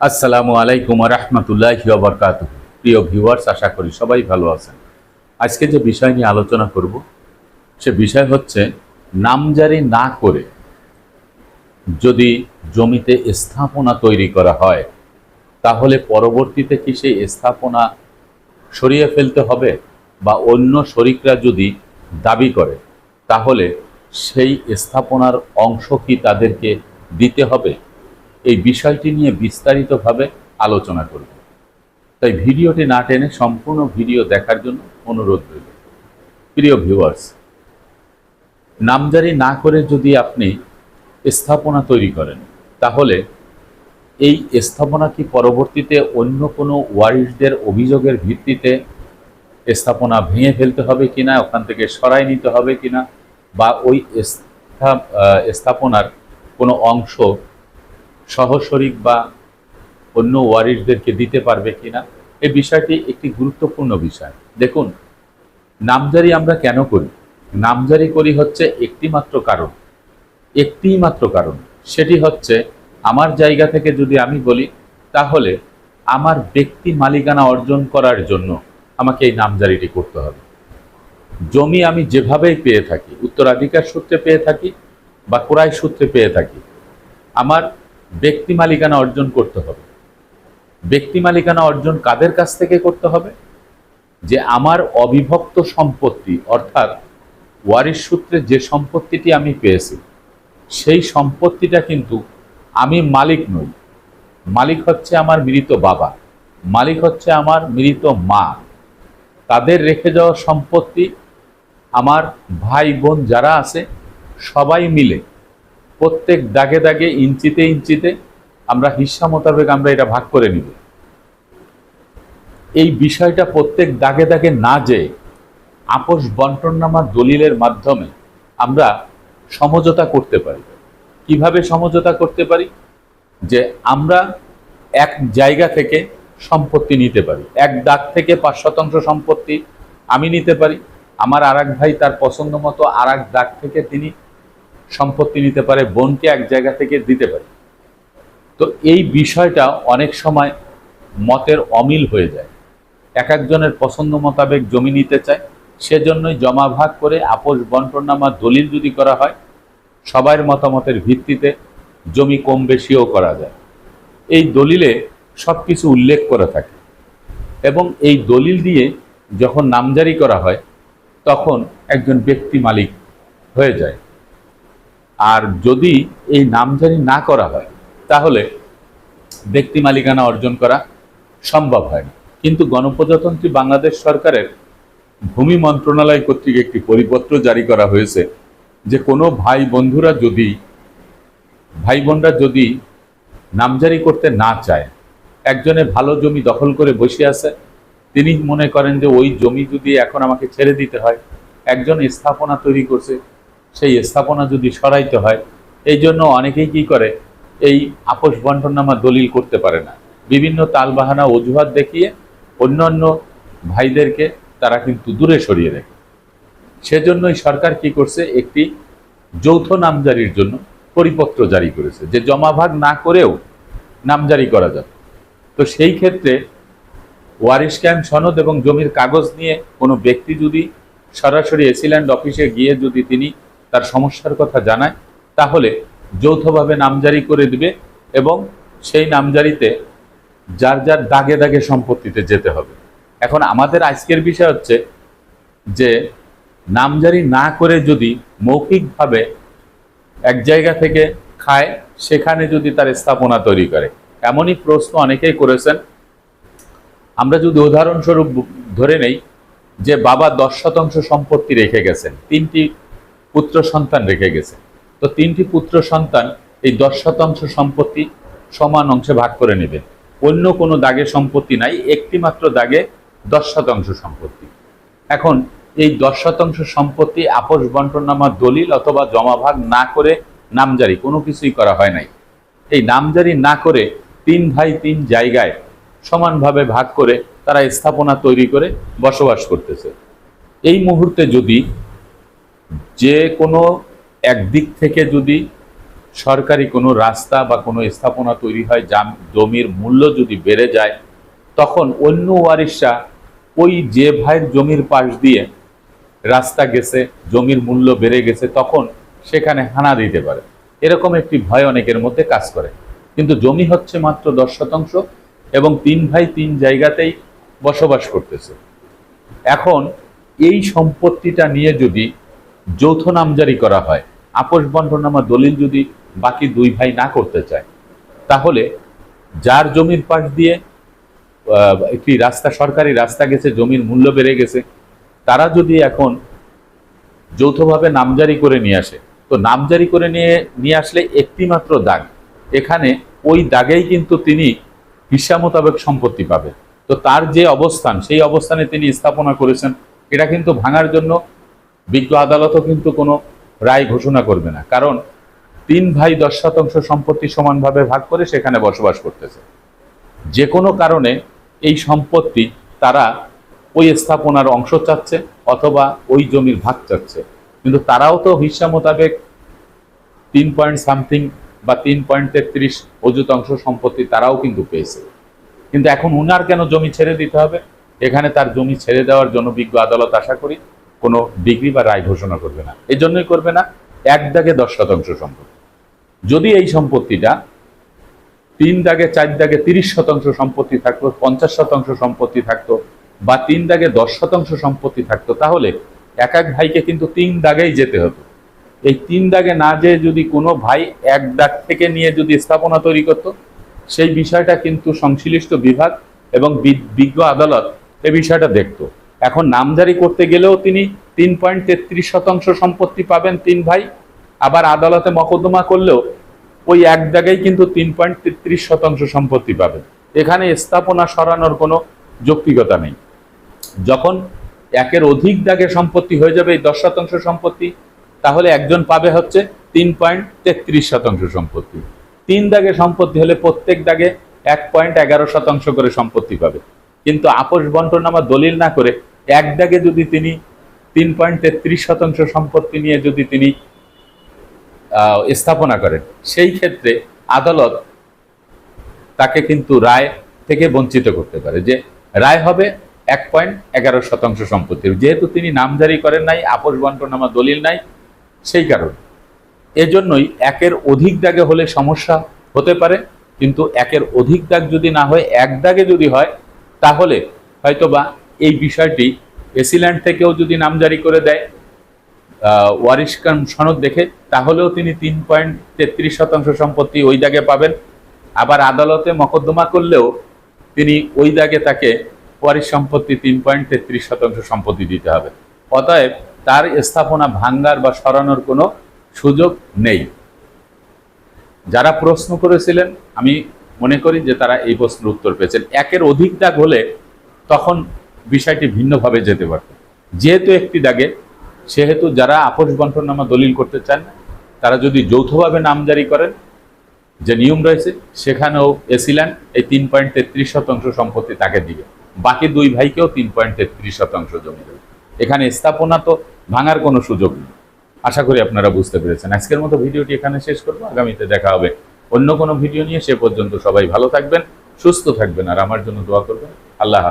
আসসালামু আলাইকুম রহমতুল্লাহ বরকাত প্রিয় ভিউয়ার্স, আশা করি সবাই ভালো আছেন। আজকে যে বিষয় নিয়ে আলোচনা করব, সে বিষয় হচ্ছে নামজারি না করে যদি জমিতে স্থাপনা তৈরি করা হয়, তাহলে পরবর্তীতে কি সেই স্থাপনা সরিয়ে ফেলতে হবে বা অন্য শরিকরা যদি দাবি করে, তাহলে সেই স্থাপনার অংশ কি তাদেরকে দিতে হবে? এই বিষয়টি নিয়ে বিস্তারিতভাবে আলোচনা করব। তাই ভিডিওটি না টেনে সম্পূর্ণ ভিডিও দেখার জন্য অনুরোধ রইল। প্রিয় ভিউয়ার্স, নামজারি না করে যদি আপনি স্থাপনা তৈরি করেন, তাহলে এই স্থাপনা কি পরবর্তীতে অন্য কোনো ওয়ারিশদের অভিযোগের ভিত্তিতে স্থাপনা ভেঙে ফেলতে হবে কিনা, ওখান থেকে সরাই নিতে হবে কিনা, বা ওই স্থাপনার কোনো অংশ সহশরিক বা অন্য ওয়ারিশদেরকে দিতে পারবে কিনা এই বিষয়টি একটি গুরুত্বপূর্ণ বিষয়। দেখুন, নামজারি আমরা কেন করি? নামজারি করি হচ্ছে একটি মাত্র কারণ। একটি মাত্র কারণ। সেটি হচ্ছে, আমার জায়গা থেকে যদি আমি বলি, তাহলে আমার ব্যক্তি মালিকানা অর্জন করার জন্য আমাকে এই নামজারিটি করতে হবে। জমি আমি যেভাবেই পেয়ে থাকি, উত্তরাধিকার সূত্রে পেয়ে থাকি বা কোরাই সূত্রে পেয়ে থাকি, আমার ব্যক্তি মালিকানা অর্জন করতে হবে। ব্যক্তি মালিকানা অর্জন কাদের কাছ থেকে করতে হবে? যে আমার অবিভক্ত সম্পত্তি, অর্থাৎ ওয়ারিশ সূত্রে যে সম্পত্তিটি আমি পেয়েছি, সেই সম্পত্তিটা কিন্তু আমি মালিক নই। মালিক হচ্ছে আমার মৃত বাবা, মালিক হচ্ছে আমার মৃত মা। তাদের রেখে যাওয়া সম্পত্তি, আমার ভাই বোন যারা আছে, সবাই মিলে প্রত্যেক দাগে দাগে, ইঞ্চিতে ইঞ্চিতে আমরা হিস্সা মোতাবেক আমরা এটা ভাগ করে নিব। এই বিষয়টা প্রত্যেক দাগে দাগে না যেয়ে আপোষ বন্টননামা দলিলের মাধ্যমে আমরা সমঝোতা করতে পারি। কীভাবে সমঝোতা করতে পারি? যে আমরা এক জায়গা থেকে সম্পত্তি নিতে পারি। এক দাগ থেকে পাঁচ শতাংশ সম্পত্তি আমি নিতে পারি। আমার আর ভাই তার পছন্দ মতো আর দাগ থেকে তিনি সম্পত্তি নিতে পারে, বোনকে এক জায়গা থেকে দিতে পারে। তো এই বিষয়টা অনেক সময় মতের অমিল হয়ে যায়। এক একজনের পছন্দ মোতাবেক জমি নিতে চায়, সেজন্যই জমা ভাগ করে আপোষ বন্টননামা দলিল যদি করা হয়, সবার মতামতের ভিত্তিতে জমি কম বেশিও করা যায়। এই দলিলে সব কিছু উল্লেখ করে থাকে এবং এই দলিল দিয়ে যখন নামজারি করা হয়, তখন একজন ব্যক্তি মালিক হয়ে যায়। আর যদি এই নামজারি না করা হয়, তাহলে ব্যক্তি মালিকানা অর্জন করা সম্ভব হয় না। কিন্তু গণপ্রজাতন্ত্রী বাংলাদেশ সরকারের ভূমি মন্ত্রণালয় কর্তৃক একটি পরিপত্র জারি করা হয়েছে যে কোনো ভাই বন্ধুরা যদি, ভাই বোনরা যদি নামজারি করতে না চায়, একজনে ভালো জমি দখল করে বসে আছে, তিনি মনে করেন যে ওই জমি যদি এখন আমাকে ছেড়ে দিতে হয়, একজন স্থাপনা তৈরি করছে সেই স্থাপনা যদি সরাইতে হয়, এই জন্য অনেকেই কি করে, এই আপোষ বন্টননামা দলিল করতে পারে না। বিভিন্ন তালবাহানা অজুহাত দেখিয়ে অন্যান্য ভাইদেরকে তারা কিন্তু দূরে সরিয়ে রাখে সেজন্যই সরকার কি করছে, একটি যৌথ নামজারির জন্য পরিপত্র জারি করেছে, যে জমাভাগ না করেও নামজারি করা যাবে। তো সেই ক্ষেত্রে ওয়ারিশ ক্যাম্প সনদ এবং জমির কাগজ নিয়ে কোনো ব্যক্তি যদি সরাসরি এসিল্যান্ড অফিসে গিয়ে যদি তিনি তার সমস্যার কথা জানায়, তাহলে যৌথভাবে নামজারি করে দিবে এবং সেই নামজারিতে যার যার দাগে দাগে সম্পত্তিতে যেতে হবে। এখন আমাদের আজকের বিষয় হচ্ছে যে নামজারি না করে যদি মৌখিকভাবে এক জায়গা থেকে খায়, সেখানে যদি তার স্থাপনা তৈরি করে। এমনই প্রশ্ন অনেকেই করেছেন। আমরা যদি উদাহরণস্বরূপ ধরে নেই যে বাবা দশ শতাংশ সম্পত্তি রেখে গেছেন, তিনটি পুত্র সন্তান রেখে গেছে। তো তিনটি পুত্র সন্তান এই দশ শতাংশ সম্পত্তি সমান অংশে ভাগ করে নেবে অন্য কোনো দাগে সম্পত্তি নাই একটি মাত্র দাগে দশ শতাংশ সম্পত্তি। এখন এই দশ শতাংশ সম্পত্তি আপোষ বন্টননামা দলিল অথবা জমাভাগ না করে নামজারি কোনো কিছুই করা হয় নাই। এই নামজারি না করে তিন ভাই তিন জায়গায় সমানভাবে ভাগ করে তারা স্থাপনা তৈরি করে বসবাস করতেছে। এই মুহূর্তে যদি যে কোনো একদিক থেকে যদি সরকারি কোনো রাস্তা বা কোনো স্থাপনা তৈরি হয় জাম- জমির মূল্য যদি বেড়ে যায়, তখন অন্য ওয়ারিশরা ওই যে ভাইয়ের জমির পাশ দিয়ে রাস্তা গেছে, জমির মূল্য বেড়ে গেছে, তখন সেখানে হানা দিতে পারে। এরকম একটি ভয় অনেকের মধ্যে কাজ করে। কিন্তু জমি হচ্ছে মাত্র দশ শতাংশ এবং তিন ভাই তিন জায়গাতেই বসবাস করতেছে। এখন এই সম্পত্তিটা নিয়ে যদি যৌথ নামজারি করা হয়। আপোষ বন্টনামা দলিল যদি বাকি দুই ভাই না করতে চায়, তাহলে যার জমির পাশ দিয়ে একটি রাস্তা, সরকারি রাস্তা গেছে, জমির মূল্য বেড়ে গেছে, তারা যদি এখন যৌথভাবে নামজারি করে নিয়ে আসে, তো নামজারি করে নিয়ে নিয়ে আসলে একটি মাত্র দাগ। এখানে ওই দাগেই কিন্তু তিনি হিসা মোতাবেক সম্পত্তি পাবে তো তার যে অবস্থান, সেই অবস্থানে তিনি স্থাপনা করেছেন, এটা কিন্তু ভাঙার জন্য বিজ্ঞ আদালতও কিন্তু কোনো রায় ঘোষণা করবে না। কারণ তিন ভাই দশ শতাংশ সম্পত্তি সমানভাবে ভাগ করে সেখানে বসবাস করতেছে। যে কোনো কারণে এই সম্পত্তি তারা ওই স্থাপনার অংশ চাচ্ছে অথবা ওই জমির ভাগ চাচ্ছে। কিন্তু তারাও তো হিসা মোতাবেক তিন পয়েন্ট সামথিং বা তিন পয়েন্ট তেত্রিশ অযুতাংশ সম্পত্তি তারাও কিন্তু পেয়েছে। কিন্তু এখন উনার কেন জমি ছেড়ে দিতে হবে? এখানে তার জমি ছেড়ে দেওয়ার জন্য বিজ্ঞ আদালত আশা করি কোনো ডিগ্রি বা রায় ঘোষণা করবে না। এই জন্যই করবে না, এক দাগে দশ শতাংশ সম্পত্তি। যদি এই সম্পত্তিটা তিন দাগে, চার দাগে তিরিশ শতাংশ সম্পত্তি থাকতো, পঞ্চাশ শতাংশ সম্পত্তি থাকতো বা তিন দাগে দশ শতাংশ সম্পত্তি থাকতো, তাহলে এক এক ভাইকে কিন্তু তিন দাগেই যেতে হতো। এই তিন দাগে না যেয়ে যদি কোনো ভাই এক দাগ থেকে নিয়ে যদি স্থাপনা তৈরি করত, সেই বিষয়টা কিন্তু সংশ্লিষ্ট বিভাগ এবং বিজ্ঞ আদালত এই বিষয়টা দেখতো। এখন নামজারি করতে গেলেও তিনি তিন পয়েন্ট তেত্রিশ শতাংশ সম্পত্তি পাবেন তিন ভাই। আবার আদালতে মকদ্দমা করলেও ওই এক জায়গায় কিন্তু তিন পয়েন্ট তেত্রিশ শতাংশ সম্পত্তি পাবেন। এখানে স্থাপনা সরানোর কোনো যৌক্তিকতা নেই। যখন একের অধিক দাগে সম্পত্তি হয়ে যাবে এই দশ শতাংশ সম্পত্তি, তাহলে একজন পাবে হচ্ছে তিন পয়েন্ট তেত্রিশ শতাংশ সম্পত্তি। তিন দাগে সম্পত্তি হলে প্রত্যেক দাগে এক পয়েন্ট এগারো শতাংশ করে সম্পত্তি পাবে। কিন্তু আপোষ বন্টনামা দলিল না করে এক দাগে যদি তিনি তিন পয়েন্ট তেত্রিশ শতাংশ সম্পত্তি নিয়ে যদি তিনি স্থাপনা করেন, সেই ক্ষেত্রে আদালত তাকে কিন্তু রায় থেকে বঞ্চিত করতে পারে যে রায় হবে এক পয়েন্ট এগারো শতাংশ সম্পত্তির যেহেতু তিনি নামজারি করেন নাই, আপোষ বন্টনামা দলিল নাই, সেই কারণে। এজন্যই একের অধিক দাগে হলে সমস্যা হতে পারে, কিন্তু একের অধিক দাগ যদি না হয়, এক দাগে যদি হয়, তাহলে হয়তোবা এই বিষয়টি এসিল্যান্ড থেকেও যদি নামজারি করে দেয় ওয়ারিশ খান সনদ দেখে, তাহলেও তিনি তিন পয়েন্ট তেত্রিশ শতাংশ সম্পত্তি ওই দাগে পাবেন। আবার আদালতে মকদ্দমা করলেও তিনি ওই দাগে তাকে ওয়ারিশ সম্পত্তি তিন পয়েন্ট তেত্রিশ শতাংশ সম্পত্তি দিতে হবে। অতএব তার স্থাপনা ভাঙ্গার বা সরানোর কোনো সুযোগ নেই। যারা প্রশ্ন করেছিলেন, আমি মনে করি যে তারা এই প্রশ্নের উত্তর পেয়েছেন। একের অধিক দাগ হলে তখন বিষয়টি ভিন্নভাবে যেতে পারত। যেহেতু একটি দাগে, সেহেতু যারা আপোষ বন্টনামা দলিল করতে চান, তারা যদি যৌথভাবে নাম জারি করেন, যে নিয়ম রয়েছে, সেখানেও এসিল্যান্ড এই তিন পয়েন্ট তেত্রিশ শতাংশ সম্পত্তি তাকে দিবে। বাকি দুই ভাইকেও তিন পয়েন্ট তেত্রিশ শতাংশ জমি দেবে। এখানে স্থাপনা তো ভাঙার কোনো সুযোগ নেই। আশা করি আপনারা বুঝতে পেরেছেন। আজকের মতো ভিডিওটি এখানে শেষ করব। আগামীতে দেখা হবে অন্য কোনো ভিডিও নিয়ে। সে পর্যন্ত সবাই ভালো থাকবেন, সুস্থ থাকবেন, আর আমার জন্য দোয়া করবেন। আল্লাহ